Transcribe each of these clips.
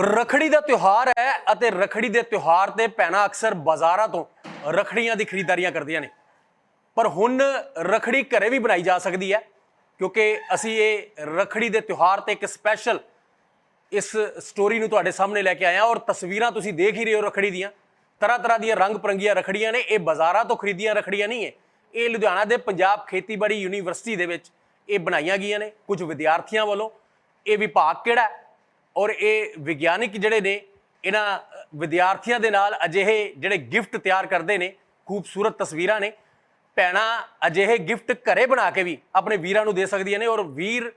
ਰਖੜੀ ਦਾ ਤਿਉਹਾਰ ਹੈ ਅਤੇ ਰਖੜੀ ਦੇ ਤਿਉਹਾਰ ਤੇ ਭੈਣਾਂ ਅਕਸਰ ਬਾਜ਼ਾਰਾਂ ਤੋਂ ਰਖੜੀਆਂ ਦੀ ਖਰੀਦਦਾਰੀਆਂ ਕਰਦੀਆਂ ਨੇ। ਪਰ ਹੁਣ ਰਖੜੀ ਘਰੇ ਵੀ ਬਣਾਈ ਜਾ ਸਕਦੀ ਹੈ, ਕਿਉਂਕਿ ਅਸੀਂ ਇਹ ਰਖੜੀ ਦੇ ਤਿਉਹਾਰ ਤੇ ਇੱਕ ਸਪੈਸ਼ਲ ਇਸ ਸਟੋਰੀ ਨੂੰ ਤੁਹਾਡੇ ਸਾਹਮਣੇ ਲੈ ਕੇ ਆਏ ਹਾਂ ਔਰ ਤਸਵੀਰਾਂ ਤੁਸੀਂ ਦੇਖ ਹੀ ਰਹੇ ਹੋ ਰਖੜੀ ਦੀਆਂ। ਤਰ੍ਹਾਂ ਤਰ੍ਹਾਂ ਦੀਆਂ ਰੰਗ ਪਰੰਗੀਆਂ ਰਖੜੀਆਂ ਨੇ, ਇਹ ਬਾਜ਼ਾਰਾਂ ਤੋਂ ਖਰੀਦੀਆਂ ਰਖੜੀਆਂ ਨਹੀਂ ਹੈ। ਇਹ ਲੁਧਿਆਣਾ ਦੇ ਪੰਜਾਬ ਖੇਤੀਬਾੜੀ ਯੂਨੀਵਰਸਿਟੀ ਦੇ ਵਿੱਚ ਇਹ ਬਣਾਈਆਂ ਗਈਆਂ ਨੇ। ਕੁਝ ਵਿਦਿਆਰਥੀਆਂ ਵੱਲੋਂ ਇਹ ਵਿਭਾਗ ਕਿਹੜਾ ਔਰ ਇਹ ਵਿਗਿਆਨਿਕ ਜਿਹੜੇ ਨੇ, ਇਹਨਾਂ ਵਿਦਿਆਰਥੀਆਂ ਦੇ ਨਾਲ ਅਜਿਹੇ ਜਿਹੜੇ ਗਿਫਟ ਤਿਆਰ ਕਰਦੇ ਨੇ, ਖੂਬਸੂਰਤ ਤਸਵੀਰਾਂ ਨੇ, ਭੈਣਾਂ ਅਜਿਹੇ ਗਿਫਟ ਘਰੇ ਬਣਾ ਕੇ ਵੀ ਆਪਣੇ ਵੀਰਾਂ ਨੂੰ ਦੇ ਸਕਦੀਆਂ ਨੇ ਔਰ ਵੀਰ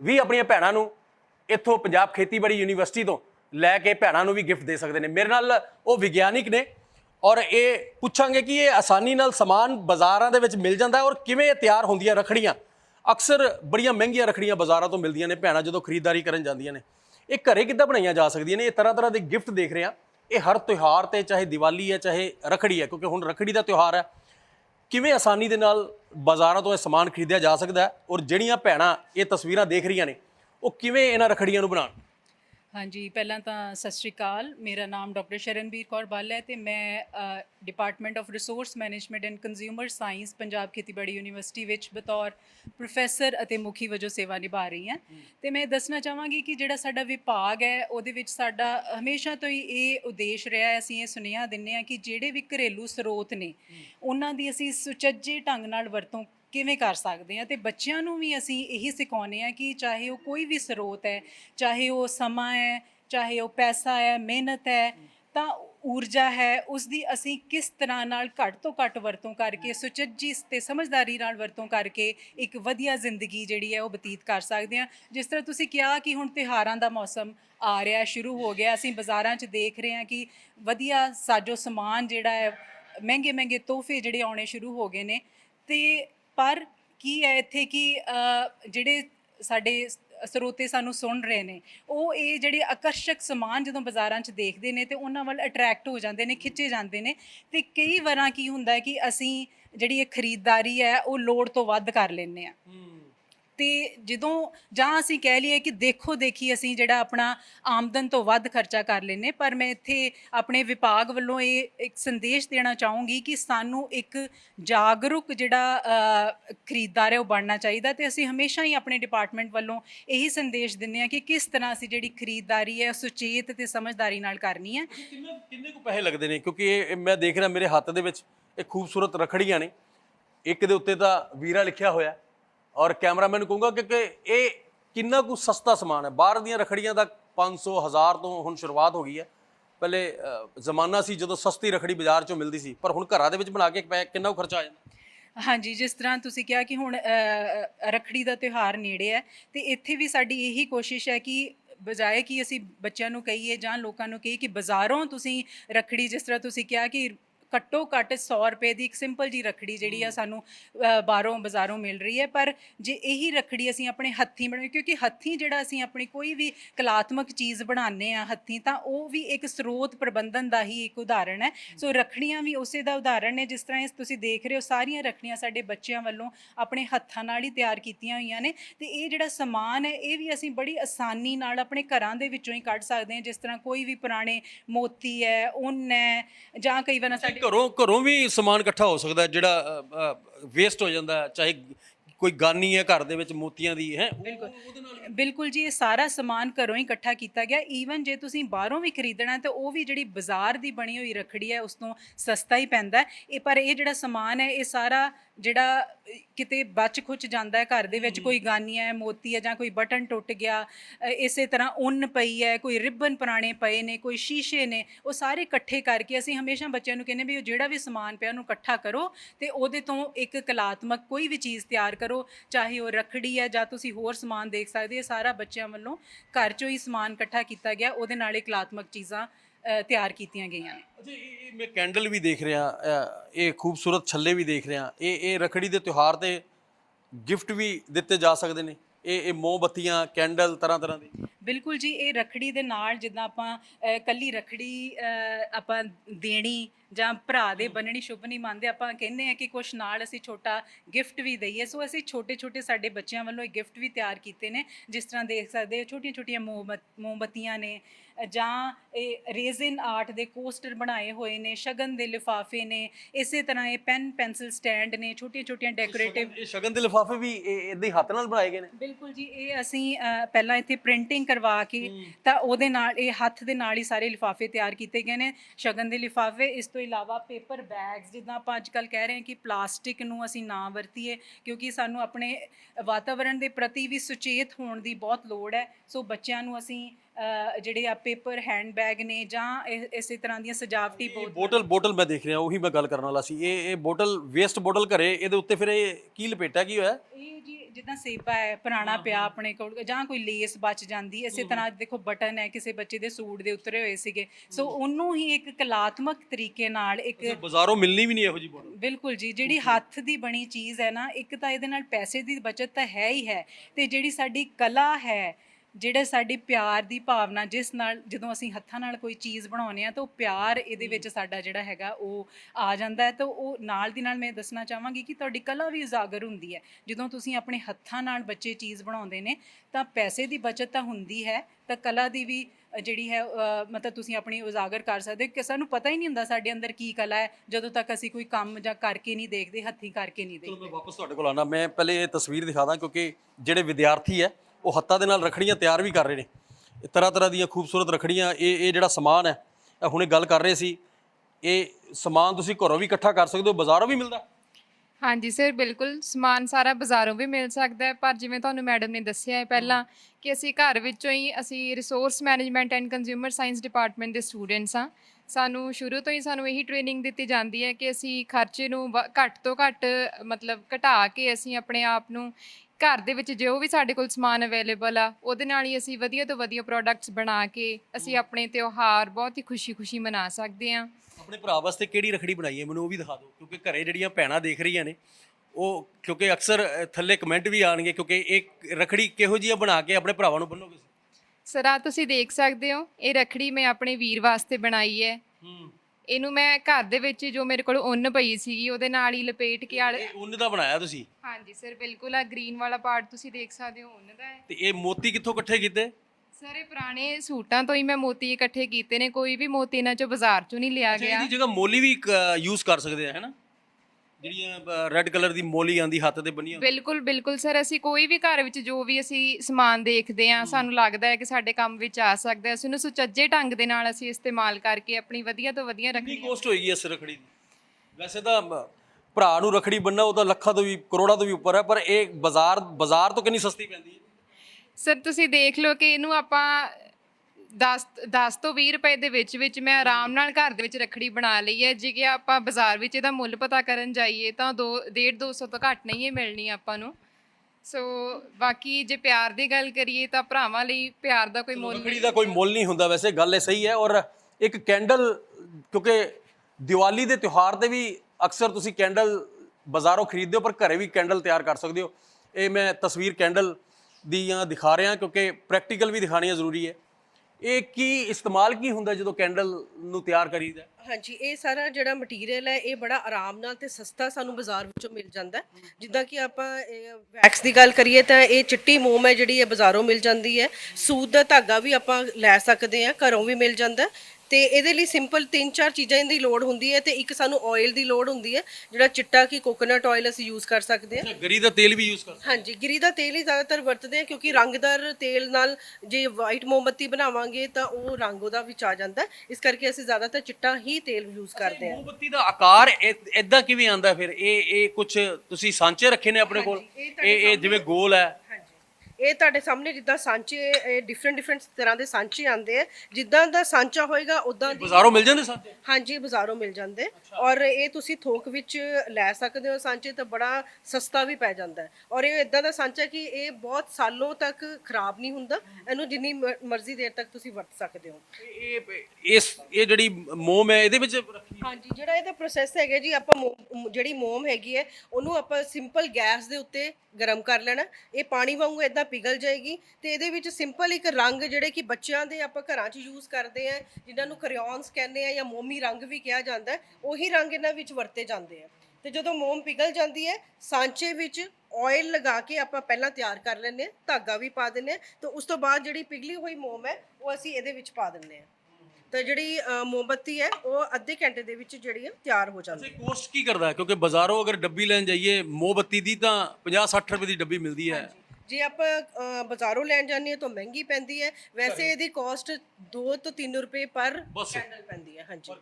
ਵੀ ਆਪਣੀਆਂ ਭੈਣਾਂ ਨੂੰ ਇੱਥੋਂ ਪੰਜਾਬ ਖੇਤੀਬਾੜੀ ਯੂਨੀਵਰਸਿਟੀ ਤੋਂ ਲੈ ਕੇ ਭੈਣਾਂ ਨੂੰ ਵੀ ਗਿਫਟ ਦੇ ਸਕਦੇ ਨੇ। ਮੇਰੇ ਨਾਲ ਉਹ ਵਿਗਿਆਨਿਕ ਨੇ ਔਰ ਇਹ ਪੁੱਛਾਂਗੇ ਕਿ ਇਹ ਆਸਾਨੀ ਨਾਲ ਸਮਾਨ ਬਾਜ਼ਾਰਾਂ ਦੇ ਵਿੱਚ ਮਿਲ ਜਾਂਦਾ ਔਰ ਕਿਵੇਂ ਤਿਆਰ ਹੁੰਦੀਆਂ ਰਖੜੀਆਂ? ਅਕਸਰ ਬੜੀਆਂ ਮਹਿੰਗੀਆਂ ਰਖੜੀਆਂ ਬਾਜ਼ਾਰਾਂ ਤੋਂ ਮਿਲਦੀਆਂ ਨੇ, ਭੈਣਾਂ ਜਦੋਂ ਖਰੀਦਦਾਰੀ ਕਰਨ ਜਾਂਦੀਆਂ ਨੇ। ਇਹ ਘਰੇ ਕਿੱਦਾਂ ਬਣਾਈਆਂ ਜਾ ਸਕਦੀਆਂ ਨੇ? ਇਹ ਤਰ੍ਹਾਂ ਤਰ੍ਹਾਂ ਦੇ ਗਿਫਟ ਦੇਖ ਰਹੇ। ਹਾਂ ਇਹ ਹਰ ਤਿਉਹਾਰ ਤੇ, ਚਾਹੇ ਦੀਵਾਲੀ ਹੈ, ਚਾਹੇ ਰਖੜੀ ਹੈ, ਕਿਉਂਕਿ ਹੁਣ ਰਖੜੀ ਦਾ ਤਿਉਹਾਰ ਹੈ। ਕਿਵੇਂ ਆਸਾਨੀ ਦੇ ਨਾਲ ਬਾਜ਼ਾਰਾਂ ਤੋਂ ਇਹ ਸਮਾਨ ਖਰੀਦਿਆ ਜਾ ਸਕਦਾ ਹੈ ਔਰ ਜਿਹੜੀਆਂ ਭੈਣਾਂ ਇਹ ਤਸਵੀਰਾਂ ਦੇਖ ਰਹੀਆਂ ਨੇ, ਉਹ ਕਿਵੇਂ ਇਹਨਾਂ ਰਖੜੀਆਂ ਨੂੰ ਬਣਾਉਣ? ਹਾਂਜੀ ਪਹਿਲਾਂ ਤਾਂ ਸਤਿ ਸ਼੍ਰੀ ਅਕਾਲ। ਮੇਰਾ ਨਾਮ ਡਾਕਟਰ ਸ਼ਰਨਬੀਰ ਕੌਰ ਬੱਲ ਹੈ ਤੇ ਮੈਂ department of resource management and consumer science Punjab ਖੇਤੀਬਾੜੀ ਯੂਨੀਵਰਸਿਟੀ ਵਿੱਚ ਬਤੌਰ ਪ੍ਰੋਫੈਸਰ ਅਤੇ ਮੁਖੀ ਵਜੋਂ ਸੇਵਾ ਨਿਭਾ ਰਹੀ ਹਾਂ। ਤੇ ਮੈਂ ਦੱਸਣਾ ਚਾਹਾਂਗੀ ਕਿ ਜਿਹੜਾ ਸਾਡਾ ਵਿਭਾਗ ਹੈ ਉਹਦੇ ਵਿੱਚ ਸਾਡਾ ਹਮੇਸ਼ਾ ਤੋਂ ਹੀ ਇਹ ਉਦੇਸ਼ ਰਿਹਾ ਹੈ ਅਸੀਂ ਇਹ ਸੁਨੇਹਾ ਦਿੰਨੇ ਆ ਕਿ ਜਿਹੜੇ ਵੀ ਘਰੇਲੂ ਸਰੋਤ ਨੇ ਉਹਨਾਂ ਦੀ ਅਸੀਂ ਸੁਚੱਜੇ ਢੰਗ ਨਾਲ ਵਰਤੋਂ ਕਿਵੇਂ ਕਰ ਸਕਦੇ ਆ ਤੇ ਬੱਚਿਆਂ ਨੂੰ ਵੀ ਅਸੀਂ ਇਹੀ ਸਿਖਾਉਂਦੇ ਆ ਕਿ ਚਾਹੇ ਉਹ ਕੋਈ ਵੀ ਸਰੋਤ ਹੈ ਚਾਹੇ ਉਹ ਸਮਾਂ ਹੈ ਚਾਹੇ ਉਹ ਪੈਸਾ ਹੈ ਮਿਹਨਤ ਹੈ ਤਾਂ ਊਰਜਾ ਹੈ ਉਸ ਦੀ ਅਸੀਂ ਕਿਸ ਤਰ੍ਹਾਂ ਨਾਲ ਘੱਟ ਤੋਂ ਘੱਟ ਵਰਤੋਂ ਕਰਕੇ ਸੁਚੱਜੀ ਤੇ ਸਮਝਦਾਰੀ ਨਾਲ ਵਰਤੋਂ ਕਰਕੇ ਇੱਕ ਵਧੀਆ ਜ਼ਿੰਦਗੀ ਜਿਹੜੀ ਹੈ ਉਹ ਬਤੀਤ ਕਰ ਸਕਦੇ ਹਾਂ। ਜਿਸ ਤਰ੍ਹਾਂ ਤੁਸੀਂ ਕਿਹਾ ਕਿ ਹੁਣ ਤਿਹਾਰਾਂ ਦਾ ਮੌਸਮ ਆ ਰਿਹਾ ਸ਼ੁਰੂ ਹੋ ਗਿਆ ਅਸੀਂ ਬਾਜ਼ਾਰਾਂ 'ਚ ਦੇਖ ਰਹੇ ਹਾਂ ਕਿ ਵਧੀਆ ਸਾਜੋ ਸਮਾਨ ਜਿਹੜਾ ਹੈ ਮਹਿੰਗੇ ਮਹਿੰਗੇ ਤੋਹਫੇ ਜਿਹੜੇ ਆਉਣੇ ਸ਼ੁਰੂ ਹੋ ਗਏ ਨੇ ਤੇ ਪਰ ਕੀ ਹੈ ਇੱਥੇ ਕਿ ਜਿਹੜੇ ਸਾਡੇ ਸਰੋਤੇ ਸਾਨੂੰ ਸੁਣ ਰਹੇ ਨੇ, ਉਹ ਇਹ ਜਿਹੜੇ ਆਕਰਸ਼ਕ ਸਮਾਨ ਜਦੋਂ ਬਾਜ਼ਾਰਾਂ 'ਚ ਦੇਖਦੇ ਨੇ ਤੇ ਉਹਨਾਂ ਵੱਲ ਅਟਰੈਕਟ ਹੋ ਜਾਂਦੇ ਨੇ, ਖਿੱਚੇ ਜਾਂਦੇ ਨੇ ਤੇ ਕਈ ਵਾਰਾਂ ਕੀ ਹੁੰਦਾ ਹੈ ਕਿ ਅਸੀਂ ਜਿਹੜੀ ਇਹ ਖਰੀਦਦਾਰੀ ਹੈ, ਉਹ ਲੋੜ ਤੋਂ ਵੱਧ ਕਰ ਲੈਂਦੇ ਆ ਤੇ ਜਦੋਂ, ਜਾਂ ਅਸੀਂ ਕਹਿ ਲਈਏ ਕਿ ਦੇਖੋ ਦੇਖੀ ਅਸੀਂ ਜਿਹੜਾ ਆਪਣਾ ਆਮਦਨ ਤੋਂ ਵੱਧ ਖਰਚਾ ਕਰ ਲੈਨੇ ਪਰ ਮੈਂ ਇੱਥੇ ਆਪਣੇ ਵਿਭਾਗ ਵੱਲੋਂ ਇਹ ਇੱਕ ਸੰਦੇਸ਼ ਦੇਣਾ ਚਾਹੂੰਗੀ ਕਿ ਸਾਨੂੰ ਇੱਕ ਜਾਗਰੂਕ ਜਿਹੜਾ ਖਰੀਦਦਾਰ ਹੈ ਉਹ ਬਣਨਾ ਚਾਹੀਦਾ ਤੇ ਅਸੀਂ ਹਮੇਸ਼ਾ ਹੀ ਆਪਣੇ ਡਿਪਾਰਟਮੈਂਟ ਵੱਲੋਂ ਇਹੀ ਸੰਦੇਸ਼ ਦਿੰਦੇ ਹਾਂ ਕਿ ਕਿਸ ਤਰ੍ਹਾਂ ਅਸੀਂ ਜਿਹੜੀ ਖਰੀਦਦਾਰੀ ਹੈ ਸੁਚੇਤ ਤੇ ਸਮਝਦਾਰੀ ਨਾਲ ਕਰਨੀ ਹੈ। ਕਿੰਨੇ ਕਿੰਨੇ ਕੁ ਪੈਸੇ ਲੱਗਦੇ ਨੇ? ਕਿਉਂਕਿ ਇਹ ਮੈਂ ਦੇਖ ਰਿਹਾ ਮੇਰੇ ਹੱਥ ਦੇ ਵਿੱਚ ਇਹ ਖੂਬਸੂਰਤ ਰਖੜੀਆਂ ਨੇ। ਇੱਕ ਦੇ ਉੱਤੇ ਤਾਂ ਵੀਰਾ ਲਿਖਿਆ ਹੋਇਆ ਔਰ ਕੈਮਰਾਮੈਨ ਨੂੰ ਕਹੂੰਗਾ ਕਿ ਇਹ ਕਿੰਨਾ ਕੁ ਸਸਤਾ ਸਮਾਨ ਹੈ। ਬਾਹਰ ਦੀਆਂ ਰਖੜੀਆਂ ਦਾ 500 1000 ਤੋਂ ਹੁਣ ਸ਼ੁਰੂਆਤ ਹੋ ਗਈ ਹੈ। ਪਹਿਲੇ ਜ਼ਮਾਨਾ ਸੀ ਜਦੋਂ ਸਸਤੀ ਰਖੜੀ ਬਾਜ਼ਾਰ 'ਚੋਂ ਮਿਲਦੀ ਸੀ ਪਰ ਹੁਣ ਘਰਾਂ ਦੇ ਵਿੱਚ ਬਣਾ ਕੇ ਪੈ- ਕਿੰਨਾ ਕੁ ਖਰਚਾ ਆ ਜਾਂਦਾ। ਹਾਂਜੀ ਜਿਸ ਤਰ੍ਹਾਂ ਤੁਸੀਂ ਕਿਹਾ ਕਿ ਹੁਣ ਅ, ਰੱਖੜੀ ਦਾ ਤਿਉਹਾਰ ਨੇੜੇ ਹੈ ਤੇ ਇੱਥੇ ਵੀ ਸਾਡੀ ਇਹੀ ਕੋਸ਼ਿਸ਼ ਹੈ ਕਿ ਬਜਾਏ ਕਿ ਅਸੀਂ ਬੱਚਿਆਂ ਨੂੰ ਕਹੀਏ ਜਾਂ ਲੋਕਾਂ ਨੂੰ ਕਹੀਏ ਕਿ ਬਾਜ਼ਾਰੋਂ ਤੁਸੀਂ ਰੱਖੜੀ ਜਿਸ ਤਰ੍ਹਾਂ ਤੁਸੀਂ ਕਿਹਾ ਕਿ ਘੱਟੋ ਘੱਟ 100 ਰੁਪਏ ਦੀ ਇੱਕ ਸਿੰਪਲ ਜੀ ਰੱਖੜੀ ਜਿਹੜੀ ਆ ਸਾਨੂੰ ਅ, ਬਾਹਰੋਂ ਬਾਜ਼ਾਰੋਂ ਮਿਲ ਰਹੀ ਹੈ। ਪਰ ਜੇ ਇਹੀ ਰੱਖੜੀ ਅਸੀਂ ਆਪਣੇ ਹੱਥੀਂ ਬਣਾਈ ਕਿਉਂਕਿ ਹੱਥੀਂ ਜਿਹੜਾ ਅਸੀਂ ਆਪਣੀ ਕੋਈ ਵੀ ਕਲਾਤਮਕ ਚੀਜ਼ ਬਣਾਉਂਦੇ ਆ ਹੱਥੀਂ ਤਾਂ ਉਹ ਵੀ ਇੱਕ ਸਰੋਤ ਪ੍ਰਬੰਧਨ ਦਾ ਹੀ ਇੱਕ ਉਦਾਹਰਣ ਹੈ। ਸੋ ਰੱਖੜੀਆਂ ਵੀ ਉਸੇ ਦਾ ਉਦਾਹਰਣ ਨੇ ਜਿਸ ਤਰ੍ਹਾਂ ਇਸ ਤੁਸੀਂ ਦੇਖ ਰਹੇ ਹੋ ਸਾਰੀਆਂ ਰੱਖੜੀਆਂ ਸਾਡੇ ਬੱਚਿਆਂ ਵੱਲੋਂ ਆਪਣੇ ਹੱਥਾਂ ਨਾਲ ਹੀ ਤਿਆਰ ਕੀਤੀਆਂ ਹੋਈਆਂ ਨੇ। ਤੇ ਇਹ ਜਿਹੜਾ ਸਮਾਨ ਹੈ ਇਹ ਵੀ ਅਸੀਂ ਬੜੀ ਆਸਾਨੀ ਨਾਲ ਆਪਣੇ ਘਰਾਂ ਦੇ ਵਿੱਚੋਂ ਹੀ ਕੱਢ ਸਕਦੇ ਹਾਂ ਜਿਸ ਤਰ੍ਹਾਂ ਕੋਈ ਵੀ ਪੁਰਾਣੇ ਮੋਤੀ ਹੈ ਉੱਨ ਹੈ ਜਾਂ ਕਈ ਵਾਰ ਸਾਡੇ ਘਰੋਂ ਘਰੋਂ ਵੀ ਸਮਾਨ ਇਕੱਠਾ ਹੋ ਸਕਦਾ ਜਿਹੜਾ ਵੇਸਟ ਹੋ ਜਾਂਦਾ ਚਾਹੇ ਕੋਈ ਗਾਨੀ ਹੈ ਘਰ ਦੇ ਵਿੱਚ ਮੋਤੀਆਂ ਦੀ ਹੈ? ਬਿਲਕੁਲ। ਜੀ ਇਹ ਸਾਰਾ ਸਮਾਨ ਘਰੋਂ ਹੀ ਇਕੱਠਾ ਕੀਤਾ ਗਿਆ। ਈਵਨ ਜੇ ਤੁਸੀਂ ਬਾਹਰੋਂ ਵੀ ਖਰੀਦਣਾ ਤਾਂ ਉਹ ਵੀ ਜਿਹੜੀ ਬਾਜ਼ਾਰ ਦੀ ਬਣੀ ਹੋਈ ਰੱਖੜੀ ਹੈ ਉਸ ਤੋਂ ਸਸਤਾ ਹੀ ਪੈਂਦਾ ਹੈ। ਇਹ ਪਰ ਇਹ ਜਿਹੜਾ ਸਮਾਨ ਹੈ ਇਹ ਸਾਰਾ ਜਿਹੜਾ ਕਿਤੇ ਬਚ ਖੁੱਚ ਜਾਂਦਾ ਹੈ ਘਰ ਦੇ ਵਿੱਚ ਕੋਈ ਗਾਨੀਆਂ ਹੈ ਮੋਤੀ ਹੈ ਜਾਂ ਕੋਈ ਬਟਨ ਟੁੱਟ ਗਿਆ ਅ, ਇਸੇ ਤਰ੍ਹਾਂ ਉੱਨ ਪਈ ਹੈ ਕੋਈ ਰਿਬਨ ਪੁਰਾਣੇ ਪਏ ਨੇ ਕੋਈ ਸ਼ੀਸ਼ੇ ਨੇ ਉਹ ਸਾਰੇ ਇਕੱਠੇ ਕਰਕੇ ਅਸੀਂ ਹਮੇਸ਼ਾ ਬੱਚਿਆਂ ਨੂੰ ਕਹਿੰਦੇ ਵੀ ਉਹ ਜਿਹੜਾ ਵੀ ਸਮਾਨ ਪਿਆ ਉਹਨੂੰ ਇਕੱਠਾ ਕਰੋ ਤੇ ਉਹਦੇ ਤੋਂ ਇੱਕ ਕਲਾਤਮਕ ਕੋਈ ਵੀ ਚੀਜ਼ ਤਿਆਰ ਕਰੋ ਚਾਹੇ ਉਹ ਰੱਖੜੀ ਹੈ ਜਾਂ ਤੁਸੀਂ ਹੋਰ ਸਮਾਨ ਦੇਖ ਸਕਦੇ ਹੋ ਇਹ ਸਾਰਾ ਬੱਚਿਆਂ ਵੱਲੋਂ ਘਰ ਚੋਂ ਹੀ ਸਮਾਨ ਇਕੱਠਾ ਕੀਤਾ ਗਿਆ ਉਹਦੇ ਨਾਲ ਇਹ ਕਲਾਤਮਕ ਚੀਜ਼ਾਂ ਤਿਆਰ ਕੀਤੀਆਂ ਗਈਆਂ ਨੇ। ਅੱਛਾ, ਇਹ ਮੈਂ ਕੈਂਡਲ ਵੀ ਦੇਖ ਰਿਹਾ ਇਹ ਖੂਬਸੂਰਤ ਛੱਲੇ ਵੀ ਦੇਖ ਰਿਹਾ। ਇਹ ਇਹ ਰਖੜੀ ਦੇ ਤਿਉਹਾਰ ਤੇ ਗਿਫਟ ਵੀ ਦਿੱਤੇ ਜਾ ਸਕਦੇ ਨੇ। ਇਹ ਇਹ ਮੋਮਬੱਤੀਆਂ, ਕੈਂਡਲ ਤਰ੍ਹਾਂ ਤਰ੍ਹਾਂ ਦੇ। ਬਿਲਕੁਲ ਜੀ ਇਹ ਰਖੜੀ ਦੇ ਨਾਲ ਜਿੱਦਾਂ ਆਪਾਂ ਅ, ਕੱਲੀ ਰਖੜੀ ਆਪਾਂ ਦੇਣੀ ਜਾਂ ਭਰਾ ਦੇ ਬੰਨਣੀ ਸ਼ੁਭ ਨਹੀਂ ਮੰਨਦੇ ਆਪਾਂ ਕਹਿੰਦੇ ਆ ਕਿ ਕੁਛ ਨਾਲ ਅਸੀਂ ਛੋਟਾ ਗਿਫਟ ਵੀ ਦਈਏ। ਸੋ ਅਸੀਂ ਛੋਟੇ ਛੋਟੇ ਸਾਡੇ ਬੱਚਿਆਂ ਵੱਲੋਂ ਇਹ ਗਿਫਟ ਵੀ ਤਿਆਰ ਕੀਤੇ ਨੇ ਜਿਸ ਤਰ੍ਹਾਂ ਦੇਖ ਸਕਦੇ ਹੋ ਛੋਟੀਆਂ ਛੋਟੀਆਂ ਮੋਮਬਤ- ਮੋਮਬੱਤੀਆਂ ਨੇ ਅ, ਜਾਂ ਇਹ ਰੇਜ਼ਨ ਆਰਟ ਦੇ ਕੋਸਟਰ ਬਣਾਏ ਹੋਏ ਨੇ ਸ਼ਗਨ ਦੇ ਲਿਫਾਫੇ ਨੇ ਇਸੇ ਤਰ੍ਹਾਂ ਇਹ ਪੈਨ ਪੈਨਸਲ ਸਟੈਂਡ ਨੇ ਛੋਟੀਆਂ ਛੋਟੀਆਂ ਡੈਕੋਰੇਟਿਵ ਇਹ ਸ਼ਗਨ ਦੇ ਲਿਫਾਫੇ ਵੀ ਇਦਾਂ ਹੀ ਹੱਥ ਨਾਲ ਬਣਾਏ ਗਏ ਨੇ? ਬਿਲਕੁਲ ਜੀ ਇਹ ਅਸੀਂ ਅ, ਪਹਿਲਾਂ ਇੱਥੇ ਪ੍ਰਿੰਟਿੰਗ ਕਰਵਾ ਕੇ ਤਾਂ ਉਹਦੇ ਨਾਲ ਇਹ ਹੱਥ ਦੇ ਨਾਲ ਹੀ ਸਾਰੇ ਲਿਫਾਫੇ ਤਿਆਰ ਕੀਤੇ ਗਏ ਨੇ ਸ਼ਗਨ ਦੇ ਲਿਫਾਫੇ। ਇਸ ਤੋਂ ਇਲਾਵਾ ਪੇਪਰ ਬੈਗਸ ਜਿੱਦਾਂ ਆਪਾਂ ਅੱਜ ਕੱਲ ਕਹਿ ਰਹੇ ਹਾਂ ਕਿ ਪਲਾਸਟਿਕ ਨੂੰ ਅਸੀਂ ਨਾ ਵਰਤੀਏ ਕਿਉਂਕਿ ਸਾਨੂੰ ਆਪਣੇ ਵਾਤਾਵਰਣ ਦੇ ਪ੍ਰਤੀ ਵੀ ਸੁਚੇਤ ਹੋਣ ਦੀ ਬਹੁਤ ਲੋੜ ਹੈ। ਸੋ ਬੱਚਿਆਂ ਨੂੰ ਅਸੀਂ ਜਿਹੜੇ ਆ ਪੇਪਰ ਹੈਂਡ ਬੈਗ ਨੇ ਜਾਂ ਇਸੇ ਤਰ੍ਹਾਂ ਦੀਆਂ ਸਜਾਵਟੀ ਬੋਟਲ ਬੋਟਲ ਮੈਂ ਦੇਖ ਰਿਹਾ ਉਹੀ ਮੈਂ ਗੱਲ ਕਰਨ ਵਾਲਾ ਸੀ। ਇਹ ਇਹ ਬੋਟਲ ਵੇਸਟ ਬੋਟਲ ਘਰੇ ਇਹਦੇ ਉੱਤੇ ਫਿਰ ਇਹ ਕੀ ਲਪੇਟਾ ਕੀ ਹੋਇਆ? ਇਹ ਜੀ ਜਿੱਦਾਂ ਸੇਬਾ ਹੈ ਪੁਰਾਣਾ ਪਿਆ ਆਪਣੇ ਕੋਲ ਜਾਂ ਕੋਈ ਲੇਸ ਬਚ ਜਾਂਦੀ। ਇਸੇ ਤਰ੍ਹਾਂ ਦੇਖੋ ਬਟਨ ਹੈ ਕਿਸੇ ਬੱਚੇ ਦੇ ਸੂਟ ਦੇ ਉਤਰੇ ਹੋਏ ਸੀਗੇ। ਸੋ ਉਹਨੂੰ ਹੀ ਇੱਕ ਕਲਾਤਮਕ ਤਰੀਕੇ ਨਾਲ ਇੱਕ ਬਾਜ਼ਾਰੋਂ ਮਿਲਣੀ ਵੀ ਨਹੀਂ ਇਹੋ ਜੀ ਬੋਟਲ ਬਿਲਕੁਲ ਜੀ ਜਿਹੜੀ ਹੱਥ ਦੀ ਬਣੀ ਚੀਜ਼ ਹੈ ਨਾ ਇੱਕ ਤਾਂ ਇਹਦੇ ਨਾਲ ਪੈਸੇ ਦੀ ਬਚਤ ਤਾਂ ਹੈ ਹੀ ਹੈ। ਤੇ ਜਿਹੜੀ ਸਾਡੀ ਕਲਾ ਹੈ ਜਿਹੜਾ ਸਾਡੀ ਪਿਆਰ ਦੀ ਭਾਵਨਾ ਜਿਸ ਨਾਲ ਜਦੋਂ ਅਸੀਂ ਹੱਥਾਂ ਨਾਲ ਕੋਈ ਚੀਜ਼ ਬਣਾਉਂਦੇ ਆ ਤਾਂ ਉਹ ਪਿਆਰ ਇਹਦੇ ਵਿੱਚ ਸਾਡਾ ਜਿਹੜਾ ਹੈਗਾ ਉਹ ਆ ਜਾਂਦਾ ਹੈ। ਤਾਂ ਉਹ ਨਾਲ ਦੀ ਨਾਲ ਮੈਂ ਦੱਸਣਾ ਚਾਹਾਂਗੀ ਕਿ ਤੁਹਾਡੀ ਕਲਾ ਵੀ ਉਜਾਗਰ ਹੁੰਦੀ ਹੈ। ਜਦੋਂ ਤੁਸੀਂ ਆਪਣੇ ਹੱਥਾਂ ਨਾਲ ਬੱਚੇ ਚੀਜ਼ ਬਣਾਉਂਦੇ ਨੇ ਤਾਂ ਪੈਸੇ ਦੀ ਬਚਤ ਤਾਂ ਹੁੰਦੀ ਹੈ। ਤਾਂ ਕਲਾ ਦੀ ਵੀ ਜਿਹੜੀ ਹੈ ਮਤਲਬ ਤੁਸੀਂ ਆਪਣੀ ਉਜਾਗਰ ਕਰ ਸਕਦੇ ਕਿ ਸਾਨੂੰ ਪਤਾ ਹੀ ਨਹੀਂ ਹੁੰਦਾ ਸਾਡੇ ਅੰਦਰ ਕੀ ਕਲਾ ਹੈ। ਜਦੋਂ ਤੱਕ ਅਸੀਂ ਕੋਈ ਕੰਮ ਜਾਂ ਕਰਕੇ ਨਹੀਂ ਦੇਖਦੇ ਹੱਥੀਂ ਕਰਕੇ ਨਹੀਂ ਚਲੋ ਦੇਖਦੇ। ਮੈਂ ਵਾਪਸ ਤੁਹਾਡੇ ਕੋਲ ਆਣਾ ਮੈਂ ਪਹਿਲੇ ਇਹ ਤਸਵੀਰ ਦਿਖਾ ਦਾਂ ਕਿਉਂਕਿ ਜਿਹੜੇ ਵਿਦਿਆਰਥੀ ਹੈ ਉਹ ਹੱਥਾਂ ਦੇ ਨਾਲ ਰਖੜੀਆਂ ਤਿਆਰ ਵੀ ਕਰ ਰਹੇ ਨੇ। ਇਹ ਤਰ੍ਹਾਂ ਤਰ੍ਹਾਂ ਦੀਆਂ ਖੂਬਸੂਰਤ ਰਖੜੀਆਂ ਇਹ ਇਹ ਜਿਹੜਾ ਸਮਾਨ ਹੈ ਇਹ ਹੁਣੇ ਗੱਲ ਕਰ ਰਹੇ ਸੀ। ਇਹ ਸਮਾਨ ਤੁਸੀਂ ਘਰੋਂ ਵੀ ਇਕੱਠਾ ਕਰ ਸਕਦੇ ਹੋ ਬਾਜ਼ਾਰੋਂ ਵੀ ਮਿਲਦਾ? ਹਾਂਜੀ ਸਰ ਬਿਲਕੁਲ। ਸਮਾਨ ਸਾਰਾ ਬਾਜ਼ਾਰੋਂ ਵੀ ਮਿਲ ਸਕਦਾ ਹੈ। ਪਰ ਜਿਵੇਂ ਤੁਹਾਨੂੰ ਮੈਡਮ ਨੇ ਦੱਸਿਆ ਹੈ ਪਹਿਲਾਂ ਕਿ ਅਸੀਂ ਘਰ ਵਿੱਚੋਂ ਹੀ ਅਸੀਂ resource management and consumer science department ਦੇ ਸਟੂਡੈਂਟਸ ਹਾਂ। ਸਾਨੂੰ ਸ਼ੁਰੂ ਤੋਂ ਹੀ ਸਾਨੂੰ ਇਹੀ ਟ੍ਰੇਨਿੰਗ ਦਿੱਤੀ ਜਾਂਦੀ ਹੈ ਕਿ ਅਸੀਂ ਖਰਚੇ ਨੂੰ ਘੱਟ ਤੋਂ ਘੱਟ ਮਤਲਬ ਘਟਾ ਕੇ ਅਸੀਂ ਆਪਣੇ ਆਪ ਨੂੰ ਘਰ ਦੇ ਵਿੱਚ ਜੋ ਵੀ ਸਾਡੇ ਕੋਲ ਸਮਾਨ ਅਵੇਲੇਬਲ ਆ ਉਹਦੇ ਨਾਲ ਹੀ ਅਸੀਂ ਵਧੀਆ ਤੋਂ ਵਧੀਆ ਪ੍ਰੋਡਕਟਸ ਬਣਾ ਕੇ ਅਸੀਂ ਆਪਣੇ ਤਿਉਹਾਰ ਬਹੁਤ ਹੀ ਖੁਸ਼ੀ-ਖੁਸ਼ੀ ਮਨਾ ਸਕਦੇ ਹਾਂ। ਆਪਣੇ ਭਰਾ ਵਾਸਤੇ ਕਿਹੜੀ ਰਖੜੀ ਬਣਾਈ ਹੈ? ਮੈਨੂੰ ਉਹ ਵੀ ਦਿਖਾ ਦਿਓ ਕਿਉਂਕਿ ਘਰੇ ਜਿਹੜੀਆਂ ਭੈਣਾਂ ਦੇਖ ਰਹੀਆਂ ਨੇ ਉਹ ਕਿਉਂਕਿ ਅਕਸਰ ਥੱਲੇ ਕਮੈਂਟ ਵੀ ਆਣਗੇ ਕਿਉਂਕਿ ਇਹ ਰਖੜੀ ਕਿਹੋ ਜਿਹੀ ਬਣਾ ਕੇ ਆਪਣੇ ਭਰਾਵਾਂ ਨੂੰ ਬੰਨੋਗੇ ਸਰ ਆ ਤੁਸੀਂ ਦੇਖ ਸਕਦੇ ਹੋ ਇਹ ਰਖੜੀ ਮੈਂ ਆਪਣੇ ਵੀਰ ਵਾਸਤੇ ਬਣਾਈ ਹੈ। ਹੂੰ। ਇਹਨੂੰ ਮੈਂ ਘਰ ਦੇ ਵਿੱਚ ਜੋ ਮੇਰੇ ਕੋਲ ਉੱਨ ਪਈ ਸੀਗੀ ਉਹਦੇ ਨਾਲ ਹੀ ਲਪੇਟ ਕੇ ਆਲੇ ਇਹ ਉੱਨ ਦਾ ਬਣਾਇਆ ਤੁਸੀਂ? ਹਾਂਜੀ ਸਰ ਬਿਲਕੁਲ ਆ ਗ੍ਰੀਨ ਵਾਲਾ ਪਾਰਟ ਤੁਸੀਂ ਦੇਖ ਸਕਦੇ ਹੋ ਉੱਨ ਦਾ ਹੈ। ਤੇ ਇਹ ਮੋਤੀ ਕਿੱਥੋਂ ਇਕੱਠੇ ਕੀਤੇ? ਸਰ ਇਹ ਪੁਰਾਣੇ ਸੂਟਾਂ ਤੋਂ ਹੀ ਮੈਂ ਮੋਤੀ ਇਕੱਠੇ ਕੀਤੇ ਨੇ ਕੋਈ ਵੀ ਮੋਤੀ ਇਹਨਾਂ ਚੋਂ ਬਾਜ਼ਾਰ ਚੋਂ ਨਹੀਂ ਲਿਆ ਗਿਆ। ਇਹਦੀ ਜਗ੍ਹਾ ਮੋਲੀ ਵੀ ਯੂਜ਼ ਕਰ ਸਕਦੇ ਆ ਹੈਨਾ ਜਿਹੜੀਆਂ ਰੈੱਡ ਕਲਰ ਦੀ ਮੋਲੀ ਆਂਦੀ ਹੱਥ ਤੇ ਬੰਨੀ ਹੁੰਦੀ ਬਿਲਕੁਲ ਬਿਲਕੁਲ ਸਰ ਅਸੀਂ ਕੋਈ ਵੀ ਘਰ ਵਿੱਚ ਜੋ ਵੀ ਅਸੀਂ ਸਮਾਨ ਦੇਖਦੇ ਆ ਸਾਨੂੰ ਲੱਗਦਾ ਹੈ ਕਿ ਸਾਡੇ ਕੰਮ ਵਿੱਚ ਆ ਸਕਦਾ ਹੈ। ਅਸੀਂ ਉਹਨੂੰ ਸੁਚੱਜੇ ਢੰਗ ਦੇ ਨਾਲ ਅਸੀਂ ਇਸਤੇਮਾਲ ਕਰਕੇ ਆਪਣੀ ਵਧੀਆ ਤੋਂ ਵਧੀਆ ਕਿੰਨੀ ਰੱਖਣੀ ਕੋਸਟ ਹੋਏਗੀ ਇਸ ਰਖੜੀ ਦੀ? ਵੈਸੇ ਤਾਂ ਮ- ਭਰਾ ਨੂੰ ਰਖੜੀ ਬੰਨਣਾ ਉਹ ਤਾਂ ਲੱਖਾਂ ਤੋਂ ਵੀ ਕਰੋੜਾਂ ਤੋਂ ਵੀ ਉੱਪਰ ਹੈ ਪਰ ਇਹ ਬਾਜ਼ਾਰ ਬਾਜ਼ਾਰ ਤੋਂ ਕਿੰਨੀ ਸਸਤੀ ਪੈਂਦੀ ਹੈ? ਸਰ ਤੁਸੀਂ ਦੇਖ ਲਓ ਕਿ ਇਹਨੂੰ ਆਪਾਂ 10 10 ਤੋਂ 20 ਰੁਪਏ ਦੇ ਵਿੱਚ ਵਿੱਚ ਮੈਂ ਆਰਾਮ ਨਾਲ ਘਰ ਦੇ ਵਿੱਚ ਰੱਖੜੀ ਬਣਾ ਲਈ ਹੈ। ਜੇ ਕਿ ਆਪਾਂ ਬਾਜ਼ਾਰ ਵਿੱਚ ਇਹਦਾ ਮੁੱਲ ਪਤਾ ਕਰਨ ਜਾਈਏ ਤਾਂ 2 1.5 200 ਤੋਂ ਘੱਟ ਨਹੀਂ ਇਹ ਮਿਲਣੀ ਆਪਾਂ ਨੂੰ। ਸੋ ਬਾਕੀ ਜੇ ਪਿਆਰ ਦੀ ਗੱਲ ਕਰੀਏ ਤਾਂ ਭਰਾਵਾਂ ਲਈ ਪਿਆਰ ਦਾ ਕੋਈ ਮੁੱਲ ਰਖੜੀ ਦਾ ਕੋਈ ਮੁੱਲ ਨਹੀਂ ਹੁੰਦਾ ਵੈਸੇ ਗੱਲ ਇਹ ਸਹੀ ਹੈ। ਔਰ ਇੱਕ ਕੈਂਡਲ ਕਿਉਂਕਿ ਦੀਵਾਲੀ ਦੇ ਤਿਉਹਾਰ ਤੇ ਵੀ ਅਕਸਰ ਤੁਸੀਂ ਕੈਂਡਲ ਬਾਜ਼ਾਰੋਂ ਖਰੀਦਦੇ ਹੋ ਪਰ ਘਰੇ ਵੀ ਕੈਂਡਲ ਤਿਆਰ ਕਰ ਸਕਦੇ ਹੋ। ਇਹ ਮੈਂ ਤਸਵੀਰ ਕੈਂਡਲ ਦੀਆਂ ਦਿਖਾ ਰਿਹਾ ਕਿਉਂਕਿ ਪ੍ਰੈਕਟੀਕਲ ਵੀ ਦਿਖਾਣੀਆਂ ਜ਼ਰੂਰੀ ਹੈ। ਇਹ ਕੀ ਇਸਤੇਮਾਲ ਕੀ ਹੁੰਦਾ ਜਦੋਂ ਕੈਂਡਲ ਨੂੰ ਤਿਆਰ ਕਰੀਦਾ ਹਾਂਜੀ, ਇਹ ਸਾਰਾ ਜਿਹੜਾ ਮਟੀਰੀਅਲ ਹੈ, ਇਹ ਬੜਾ ਆਰਾਮ ਨਾਲ ਤੇ ਸਸਤਾ ਸਾਨੂੰ ਬਾਜ਼ਾਰ ਵਿੱਚੋਂ ਮਿਲ ਜਾਂਦਾ ਹੈ। ਜਿੱਦਾਂ ਕਿ ਆਪਾਂ ਵੈਕਸ ਦੀ ਗੱਲ ਕਰੀਏ ਤਾਂ ਇਹ ਚਿੱਟੀ ਮੋਮ ਹੈ ਜਿਹੜੀ ਇਹ ਬਾਜ਼ਾਰੋਂ ਮਿਲ ਜਾਂਦੀ ਹੈ ਸੂਤ ਦਾ ਧਾਗਾ ਵੀ ਆਪਾਂ ਲੈ ਸਕਦੇ ਹਾਂ, ਘਰੋਂ ਵੀ ਮਿਲ ਜਾਂਦਾ ਹੈ। ਤੇ ਇਹਦੇ ਲਈ ਸਿੰਪਲ ਤਿੰਨ ਚਾਰ ਚੀਜ਼ਾਂ ਦੀ ਲੋੜ ਹੁੰਦੀ ਹੈ ਤੇ ਇੱਕ ਸਾਨੂੰ ਆਇਲ ਦੀ ਲੋੜ ਹੁੰਦੀ ਹੈ ਜਿਹੜਾ ਚਿੱਟਾ ਕੀ ਕੋਕੋਨਟ ਆਇਲ ਅਸੀਂ ਯੂਜ਼ ਕਰ ਸਕਦੇ ਹਾਂ। ਗਰੀ ਦਾ ਤੇਲ ਵੀ ਯੂਜ਼ ਕਰ ਹਾਂਜੀ ਗਿਰੀ ਦਾ ਤੇਲ ਹੀ ਜ਼ਿਆਦਾਤਰ ਵਰਤਦੇ ਆ ਕਿਉਂਕਿ ਰੰਗਦਾਰ ਤੇਲ ਨਾਲ ਜੇ ਵਾਈਟ ਮੋਮਬੱਤੀ ਬਣਾਵਾਂਗੇ ਤਾਂ ਉਹ ਰੰਗ ਉਹਦਾ ਵਿੱਚ ਆ ਜਾਂਦਾ। ਇਸ ਕਰਕੇ ਅਸੀਂ ਜ਼ਿਆਦਾਤਰ ਚਿੱਟਾ ਹੀ ਤੇਲ ਯੂਜ਼ ਕਰਦੇ ਆ ਮੋਮਬੱਤੀ ਦਾ ਆਕਾਰ ਇਦਾਂ ਕਿਵੇਂ ਆਂਦਾ ਫਿਰ? ਇਹ ਇਹ ਕੁਝ ਤੁਸੀਂ ਸਾਂਚੇ ਰੱਖੇ ਨੇ ਆਪਣੇ ਕੋਲ? ਇਹ ਜਿਵੇਂ ਗੋਲ ਹੈ। ਇਹ ਤੁਹਾਡੇ ਸਾਹਮਣੇ ਜਿੱਦਾਂ ਸਾਂਚੇ ਡਿਫਰੈਂਟ ਡਿਫਰੈਂਟ ਤਰ੍ਹਾਂ ਦੇ ਸਾਂਚੇ ਆਉਂਦੇ ਆ। ਜਿੱਦਾਂ ਦਾ ਸਾਂਚਾ ਹੋਏਗਾ ਉਦਾਂ ਦੀ ਬਾਜ਼ਾਰੋਂ ਮਿਲ ਜਾਂਦੇ ਸਾਂਚੇ? ਹਾਂਜੀ ਬਾਜ਼ਾਰੋਂ ਮਿਲ ਜਾਂਦੇ। ਔਰ ਇਹ ਤੁਸੀਂ ਥੋਕ ਵਿੱਚ ਲੈ ਸਕਦੇ ਹੋ ਸਾਂਚੇ ਤਾਂ ਬੜਾ ਸਸਤਾ ਵੀ ਪੈ ਜਾਂਦਾ ਔਰ ਇਹ ਇਦਾਂ ਦਾ ਸਾਂਚਾ ਕਿ ਇਹ ਬਹੁਤ ਸਾਲੋਂ ਤੱਕ ਖਰਾਬ ਨਹੀਂ ਹੁੰਦਾ। ਇਹਨੂੰ ਜਿੰਨੀ ਮਰਜ਼ੀ ਦੇਰ ਤੱਕ ਤੁਸੀਂ ਵਰਤ ਸਕਦੇ ਹੋ। ਇਹ ਇਹ- ਇਸ ਇਹ ਜਿਹੜੀ ਮੋਮ ਹੈ ਇਹਦੇ ਵਿੱਚ ਹਾਂਜੀ ਜਿਹੜਾ ਇਹਦਾ ਪ੍ਰੋਸੈਸ ਹੈਗਾ ਜੀ ਆਪਾਂ ਜਿਹੜੀ ਮੋਮ ਹੈਗੀ ਹੈ ਉਹਨੂੰ ਆਪਾਂ ਸਿੰਪਲ ਗੈਸ ਦੇ ਉੱਤੇ ਗਰਮ ਕਰ ਲੈਣਾ। ਇਹ ਪਾਣੀ ਵਾਂਗੂ ਇਦਾਂ ਪਿਘਲ ਜਾਏਗੀ ਤੇ ਇਹਦੇ ਵਿੱਚ ਸਿੰਪਲ ਇੱਕ ਰੰਗ ਜਿਹੜੇ ਕਿ ਬੱਚਿਆਂ ਦੇ ਆਪਾਂ ਘਰਾਂ 'ਚ ਯੂਜ਼ ਕਰਦੇ ਆ ਜਿਨ੍ਹਾਂ ਨੂੰ ਕਰਿਓਨਸ ਕਹਿੰਦੇ ਆ ਜਾਂ ਮੋਮੀ ਰੰਗ ਵੀ ਕਿਹਾ ਜਾਂਦਾ ਉਹੀ ਰੰਗ ਇਹਨਾਂ ਵਿੱਚ ਵਰਤੇ ਜਾਂਦੇ ਆ। ਤੇ ਜਦੋਂ ਮੋਮ ਪਿਘਲ ਜਾਂਦੀ ਹੈ, ਸਾਂਚੇ ਵਿੱਚ ਆਇਲ ਲਗਾ ਕੇ ਆਪਾਂ ਪਹਿਲਾਂ ਤਿਆਰ ਕਰ ਲੈਂਦੇ ਹਾਂ, ਧਾਗਾ ਵੀ ਪਾ ਦਿੰਦੇ ਹਾਂ, ਤੇ ਉਸ ਤੋਂ ਬਾਅਦ ਜਿਹੜੀ ਪਿਘਲੀ ਹੋਈ ਮੋਮ ਹੈ, ਉਹ ਅਸੀਂ ਇਹਦੇ ਵਿੱਚ ਪਾ ਦਿੰਦੇ ਹਾਂ। ਤਾਂ ਜਿਹੜੀ ਮੋਮਬੱਤੀ ਹੈ, ਉਹ ਅੱਧੇ ਘੰਟੇ ਦੇ ਵਿੱਚ ਜਿਹੜੀ ਹੈ ਤਿਆਰ ਹੋ ਜਾਂਦੀ ਹੈ ਕੋਸਟ ਕੀ ਕਰਦਾ? ਹੈ ਕਿਉਂਕਿ ਬਾਜ਼ਾਰੋਂ ਅਗਰ ਡੱਬੀ ਲੈਣ ਜਾਈਏ, ਮੋਮਬੱਤੀ ਦੀ ਤਾਂ 50 60 ਰੁਪਏ ਦੀ ਡੱਬੀ ਮਿਲਦੀ ਹੈ। ਜੇ ਆਪਾਂ ਅ, ਬਾਜ਼ਾਰੋਂ ਲੈਣ ਜਾਂਦੇ ਹਾਂ ਤਾਂ ਮਹਿੰਗੀ ਪੈਂਦੀ ਹੈ ਵੈਸੇ ਇਹਦੀ ਕਾਸਟ 2 ਤੋਂ 3 ਰੁਪਏ ਪਰ ਬਸ। ਕੈਂਡਲ ਪੈਂਦੀ ਹੈ ਹਾਂਜੀ।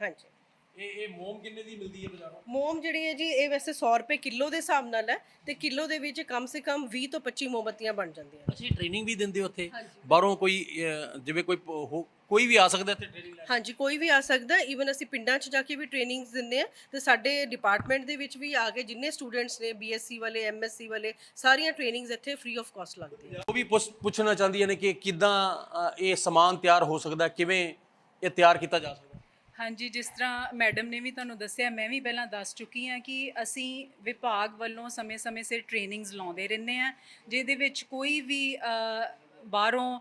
ਹਾਂਜੀ ਇਹ ਇਹ ਮੋਮ ਕਿੰਨੇ ਦੀ ਮਿਲਦੀ ਹੈ ਬਾਜ਼ਾਰੋਂ? ਮੋਮ ਜਿਹੜੀ ਹੈ ਜੀ ਇਹ ਵੈਸੇ 100 ਰੁਪਏ ਕਿਲੋ ਦੇ ਹਿਸਾਬ ਨਾਲ ਹੈ ਤੇ ਕਿਲੋ ਦੇ ਵਿੱਚ ਕਮ ਸੇ ਕਮ 20 ਤੋਂ 25 ਮੋਮਬੱਤੀਆਂ ਬਣ ਜਾਂਦੀਆਂ ਅਸੀਂ ਟ੍ਰੇਨਿੰਗ ਵੀ ਦਿੰਦੇ ਹੋ ਉੱਥੇ? ਬਾਹਰੋਂ ਕੋਈ ਅਹ, ਜਿਵੇਂ ਕੋਈ ਪ- ਹੋ- ਕੋਈ ਵੀ ਆ ਸਕਦਾ ਇੱਥੇ ਟ੍ਰੇਨਿੰਗ ਲੈਣ? ਹਾਂਜੀ ਕੋਈ ਵੀ ਆ ਸਕਦਾ ਈਵਨ ਅਸੀਂ ਪਿੰਡਾਂ 'ਚ ਜਾ ਕੇ ਵੀ ਟ੍ਰੇਨਿੰਗਸ ਦਿੰਦੇ ਆ ਤੇ ਸਾਡੇ ਡਿਪਾਰਟਮੈਂਟ ਦੇ ਵਿੱਚ ਵੀ ਆ ਕੇ ਜਿੰਨੇ ਸਟੂਡੈਂਟਸ ਨੇ ਬੀਐਸਸੀ ਵਾਲੇ ਐਮਐਸਸੀ ਵਾਲੇ ਸਾਰੀਆਂ ਟ੍ਰੇਨਿੰਗਸ ਇੱਥੇ ਫ੍ਰੀ ਆਫ ਕਾਸਟ ਲੱਗਦੀਆਂ ਉਹ ਵੀ ਪੁੱਛ- ਪੁੱਛਣਾ ਚਾਹੁੰਦੀਆਂ ਨੇ ਕਿ ਕਿਦਾਂ ਇਹ ਸਮਾਨ ਤਿਆਰ ਹੋ ਸਕਦਾ ਹੈ, ਕਿਵੇਂ ਇਹ ਤਿਆਰ ਕੀਤਾ ਜਾ ਸਕਦਾ? ਹੈ? ਹਾਂਜੀ, ਜਿਸ ਤਰ੍ਹਾਂ ਮੈਡਮ ਨੇ ਵੀ ਤੁਹਾਨੂੰ ਦੱਸਿਆ, ਮੈਂ ਵੀ ਪਹਿਲਾਂ ਦੱਸ ਚੁੱਕੀ ਹਾਂ ਕਿ ਅਸੀਂ ਵਿਭਾਗ ਵੱਲੋਂ ਸਮੇਂ-ਸਮੇਂ ਸਿਰ ਟ੍ਰੇਨਿੰਗਸ ਲਾਉਂਦੇ ਰਹਿੰਦੇ ਹਾਂ, ਜਿਹਦੇ ਵਿੱਚ ਕੋਈ ਵੀ ਬਾਹਰੋਂ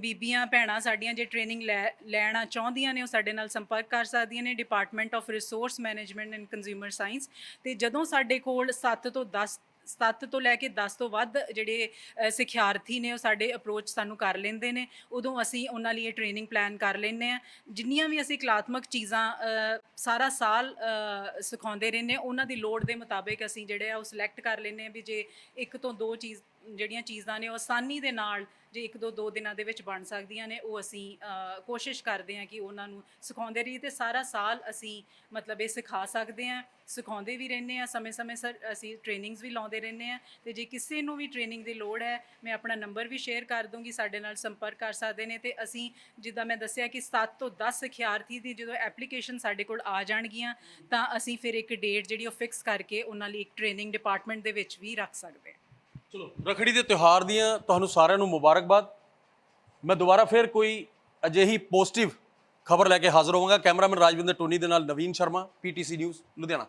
ਬੀਬੀਆਂ, ਭੈਣਾਂ ਸਾਡੀਆਂ ਜੇ ਟ੍ਰੇਨਿੰਗ ਲੈ, ਲੈਣਾ ਚਾਹੁੰਦੀਆਂ ਨੇ, ਉਹ ਸਾਡੇ ਨਾਲ ਸੰਪਰਕ ਕਰ ਸਕਦੀਆਂ ਨੇ department of resource management and consumer science ਤੇ ਜਦੋਂ ਸਾਡੇ ਕੋਲ 7 ਤੋਂ 10 7 ਤੋਂ ਲੈ ਕੇ 10 ਤੋਂ ਵੱਧ ਜਿਹੜੇ ਸਿੱਖਿਆਰਥੀ ਨੇ ਉਹ ਸਾਡੇ ਅਪਰੋਚ ਸਾਨੂੰ ਕਰ ਲੈਂਦੇ ਨੇ। ਉਦੋਂ ਅਸੀਂ ਉਹਨਾਂ ਲਈ ਇਹ ਟ੍ਰੇਨਿੰਗ ਪਲਾਨ ਕਰ ਲੈਂਦੇ ਆ ਜਿੰਨੀਆਂ ਵੀ ਅਸੀਂ ਕਲਾਤਮਕ ਚੀਜ਼ਾਂ ਸਾਰਾ ਸਾਲ ਸਿਖਾਉਂਦੇ ਰਹਿੰਦੇ ਹਾਂ, ਉਹਨਾਂ ਦੀ ਲੋੜ ਦੇ ਮੁਤਾਬਿਕ ਅਸੀਂ ਜਿਹੜੇ ਆ ਉਹ ਸਿਲੈਕਟ ਕਰ ਲੈਂਦੇ ਆ ਵੀ ਜੇ ਇੱਕ ਤੋਂ ਦੋ ਚੀਜ਼ ਜਿਹੜੀਆਂ ਚੀਜ਼ਾਂ ਨੇ ਉਹ ਆਸਾਨੀ ਦੇ ਨਾਲ ਜੇ ਇੱਕ ਦੋ ਦੋ ਦਿਨਾਂ ਦੇ ਵਿੱਚ ਬਣ ਸਕਦੀਆਂ ਨੇ, ਉਹ ਅਸੀਂ ਕੋਸ਼ਿਸ਼ ਕਰਦੇ ਹਾਂ ਕਿ ਉਹਨਾਂ ਨੂੰ ਸਿਖਾਉਂਦੇ ਰਹੀਏ ਤੇ ਸਾਰਾ ਸਾਲ ਅਸੀਂ ਮਤਲਬ ਇਹ ਸਿਖਾ ਸਕਦੇ ਹਾਂ, ਸਿਖਾਉਂਦੇ ਵੀ ਰਹਿੰਦੇ ਆ ਸਮੇਂ-ਸਮੇਂ ਸਰ ਅਸੀਂ ਟ੍ਰੇਨਿੰਗਸ ਵੀ ਲਾਉਂਦੇ ਰਹਿੰਦੇ ਆ ਤੇ ਜੇ ਕਿਸੇ ਨੂੰ ਵੀ ਟ੍ਰੇਨਿੰਗ ਦੀ ਲੋੜ ਹੈ, ਮੈਂ ਆਪਣਾ ਨੰਬਰ ਵੀ ਸ਼ੇਅਰ ਕਰ ਦੂੰਗੀ, ਸਾਡੇ ਨਾਲ ਸੰਪਰਕ ਕਰ ਸਕਦੇ ਨੇ ਤੇ ਅਸੀਂ ਜਿੱਦਾਂ ਮੈਂ ਦੱਸਿਆ ਕਿ 7 ਤੋਂ 10 ਸਿਖਿਆਰਥੀ ਦੀ ਜਦੋਂ ਐਪਲੀਕੇਸ਼ਨ ਸਾਡੇ ਕੋਲ ਆ ਜਾਣਗੀਆਂ, ਤਾਂ ਅਸੀਂ ਫਿਰ ਇੱਕ ਡੇਟ ਜਿਹੜੀ ਉਹ ਫਿਕਸ ਕਰਕੇ ਉਹਨਾਂ ਲਈ ਇੱਕ ਟ੍ਰੇਨਿੰਗ ਡਿਪਾਰਟਮੈਂਟ ਦੇ ਵਿੱਚ ਵੀ ਰੱਖ ਸਕਦੇ ਹਾਂ। ਚਲੋ, ਰਖੜੀ ਦੇ ਤਿਉਹਾਰ ਦੀਆਂ ਤੁਹਾਨੂੰ ਸਾਰਿਆਂ ਨੂੰ ਮੁਬਾਰਕਬਾਦ। ਮੈਂ ਦੁਬਾਰਾ ਫਿਰ ਕੋਈ ਅਜਿਹੀ ਪੋਜ਼ਿਟਿਵ ਖਬਰ ਲੈ ਕੇ ਹਾਜ਼ਰ ਹੋਵਾਂਗਾ। ਕੈਮਰਾਮੈਨ ਰਾਜਵਿੰਦਰ ਟੋਨੀ ਦੇ ਨਾਲ ਨਵੀਨ ਸ਼ਰਮਾ ਪੀਟੀਸੀ ਨਿਊਜ਼ ਲੁਧਿਆਣਾ।